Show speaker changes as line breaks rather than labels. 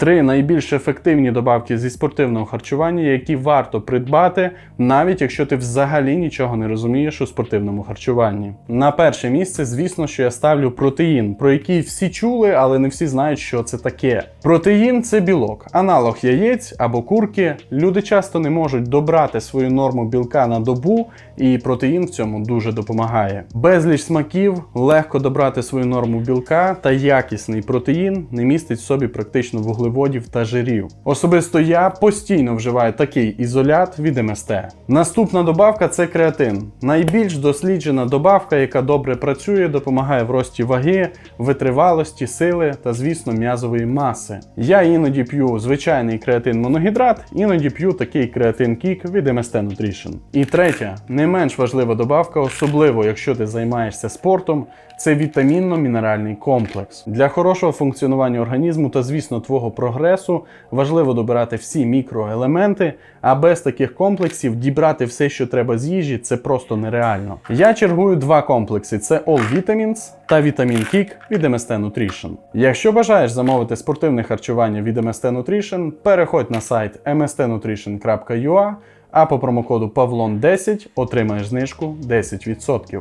Три найбільш ефективні добавки зі спортивного харчування, які варто придбати, навіть якщо ти взагалі нічого не розумієш у спортивному харчуванні. На перше місце, звісно, що я ставлю протеїн, про який всі чули, але не всі знають, що це таке. Протеїн це білок, аналог яєць або курки. Люди часто не можуть добрати свою норму білка на добу, і протеїн в цьому дуже допомагає. Безліч смаків, легко добрати свою норму білка та якісний протеїн не містить в собі практично вуглеводів та жирів. Особисто я постійно вживаю такий ізолят від МСТ. Наступна добавка це креатин. Найбільш досліджена добавка, яка добре працює, допомагає в рості ваги, витривалості, сили та, звісно, м'язової маси. Я іноді п'ю звичайний креатин моногідрат, іноді п'ю такий креатин кік від MST Nutrition. І третя, не менш важлива добавка, особливо якщо ти займаєшся спортом, це вітамінно-мінеральний комплекс. Для хорошого функціонування організму та, звісно, твого прогресу важливо добирати всі мікроелементи, а без таких комплексів дібрати все, що треба з їжі, це просто нереально. Я чергую два комплекси: це All Vitamins та Vitamin Kick від MST Nutrition. Якщо бажаєш замовити спортивне харчування від MST Nutrition, переходь на сайт mstnutrition.ua, а по промокоду PAVLON10 отримаєш знижку 10%.